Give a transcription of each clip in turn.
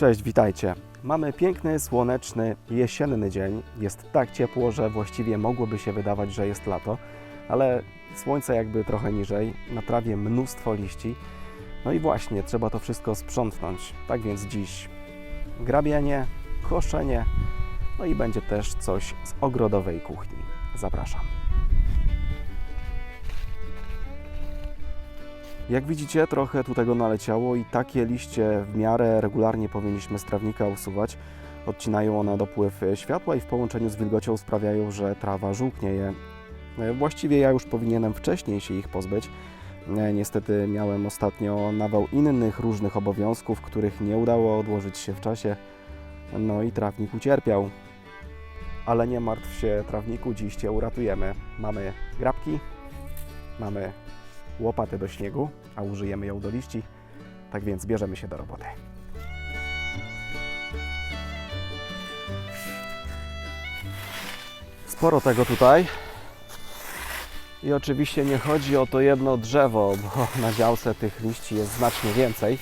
Cześć, witajcie. Mamy piękny, słoneczny, jesienny dzień. Jest tak ciepło, że właściwie mogłoby się wydawać, że jest lato, ale słońce jakby trochę niżej, na trawie mnóstwo liści. No i właśnie, trzeba to wszystko sprzątnąć. Tak więc dziś grabienie, koszenie, no i będzie też coś z ogrodowej kuchni. Zapraszam. Jak widzicie, trochę tu tego naleciało i takie liście w miarę regularnie powinniśmy z trawnika usuwać. Odcinają one dopływ światła i w połączeniu z wilgocią sprawiają, że trawa żółknieje. E, Właściwie ja już powinienem wcześniej się ich pozbyć. E, Niestety miałem ostatnio nawał innych różnych obowiązków, których nie udało odłożyć się w czasie. No i trawnik ucierpiał. Ale nie martw się, trawniku, dziś Cię uratujemy. Mamy grabki, mamy łopatę do śniegu, a użyjemy ją do liści. Tak więc bierzemy się do roboty. Sporo tego tutaj. I oczywiście nie chodzi o to jedno drzewo, bo na działce tych liści jest znacznie więcej.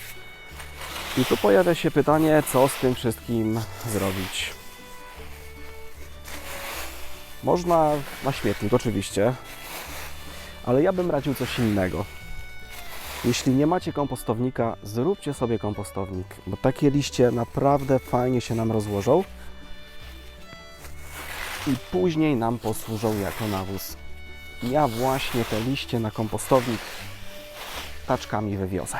I tu pojawia się pytanie, co z tym wszystkim zrobić. Można na śmietnik, oczywiście, ale ja bym radził coś innego. Jeśli nie macie kompostownika, zróbcie sobie kompostownik, bo takie liście naprawdę fajnie się nam rozłożą i później nam posłużą jako nawóz. Ja właśnie te liście na kompostownik taczkami wywiozę.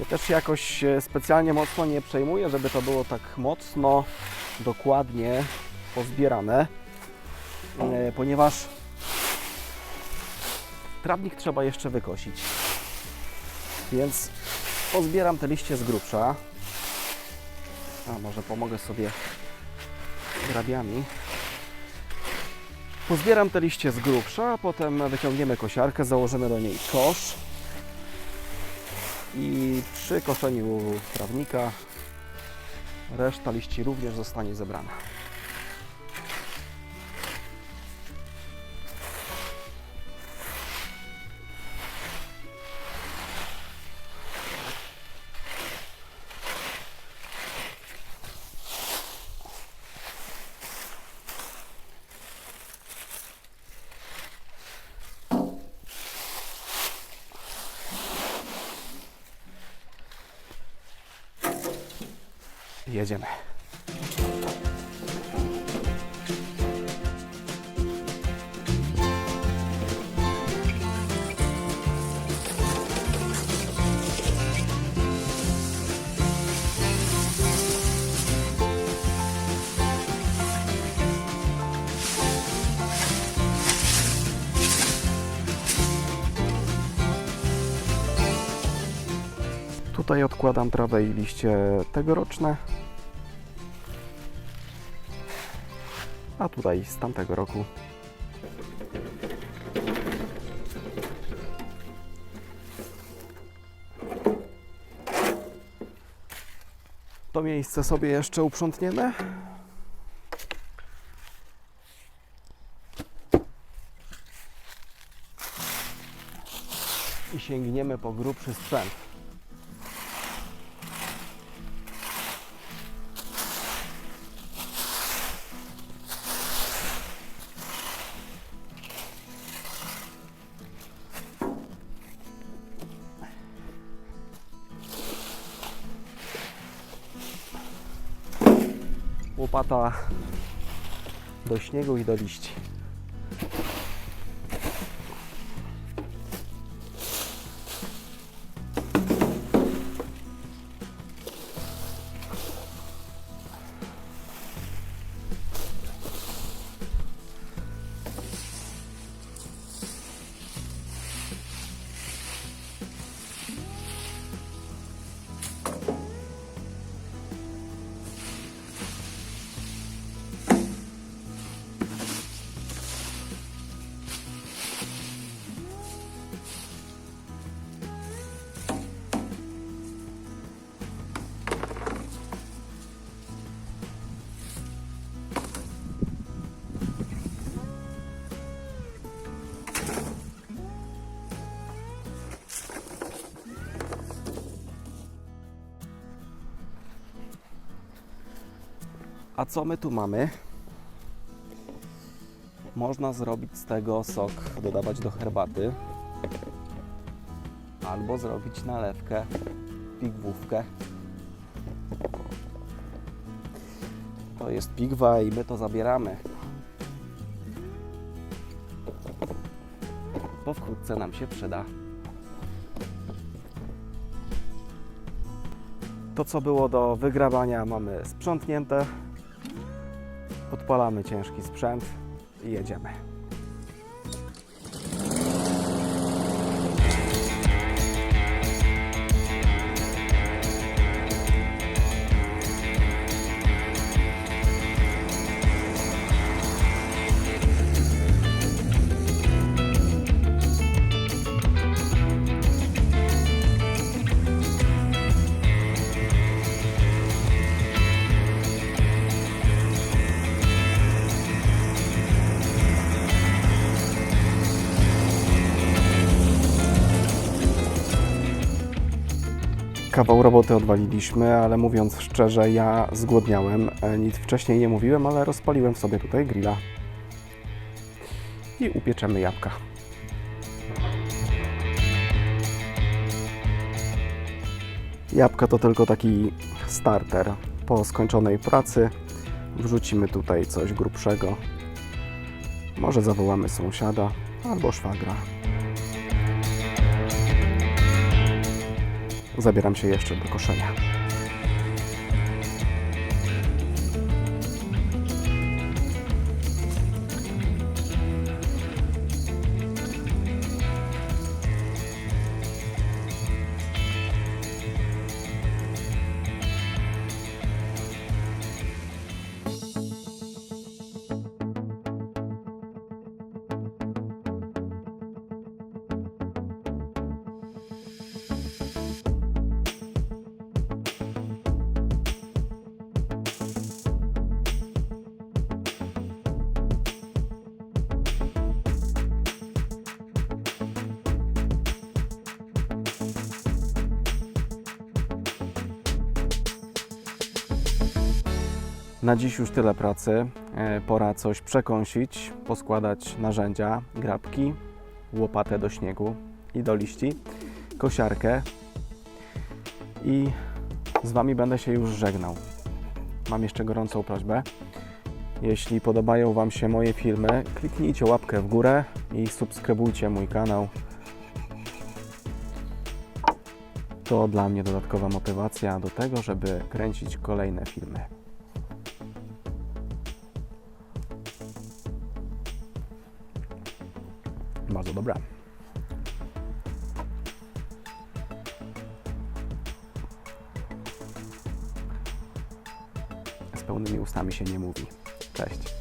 Ja też jakoś specjalnie mocno nie przejmuję, żeby to było tak mocno, dokładnie pozbierane, e, ponieważ trawnik trzeba jeszcze wykosić. Więc pozbieram te liście z grubsza. A może pomogę sobie grabiami. Pozbieram te liście z grubsza, potem wyciągniemy kosiarkę, założymy do niej kosz i przy koszeniu trawnika reszta liści również zostanie zebrana. Jedziemy. Tutaj odkładam trawę i liście tegoroczne, a tutaj z tamtego roku. To miejsce sobie jeszcze uprzątniemy. I sięgniemy po grubszy sprzęt. Łopata do śniegu i do liści. A co my tu mamy? Można zrobić z tego sok, dodawać do herbaty. Albo zrobić nalewkę, pigwówkę. To jest pigwa i my to zabieramy. Bo wkrótce nam się przyda. To, co było do wygrawania, mamy sprzątnięte. Odpalamy ciężki sprzęt i jedziemy. Kawał roboty odwaliliśmy, ale mówiąc szczerze, ja zgłodniałem. E, Nic wcześniej nie mówiłem, ale rozpaliłem sobie tutaj grilla. I upieczemy jabłka. Jabłka to tylko taki starter. Po skończonej pracy wrzucimy tutaj coś grubszego. Może zawołamy sąsiada albo szwagra. Zabieram się jeszcze do koszenia. Na dziś już tyle pracy. E, Pora coś przekąsić, poskładać narzędzia, grabki, łopatę do śniegu i do liści, kosiarkę i z Wami będę się już żegnał. Mam jeszcze gorącą prośbę. Jeśli podobają Wam się moje filmy, kliknijcie łapkę w górę i subskrybujcie mój kanał. To dla mnie dodatkowa motywacja do tego, żeby kręcić kolejne filmy. Dobra. Z pełnymi ustami się nie mówi. Cześć.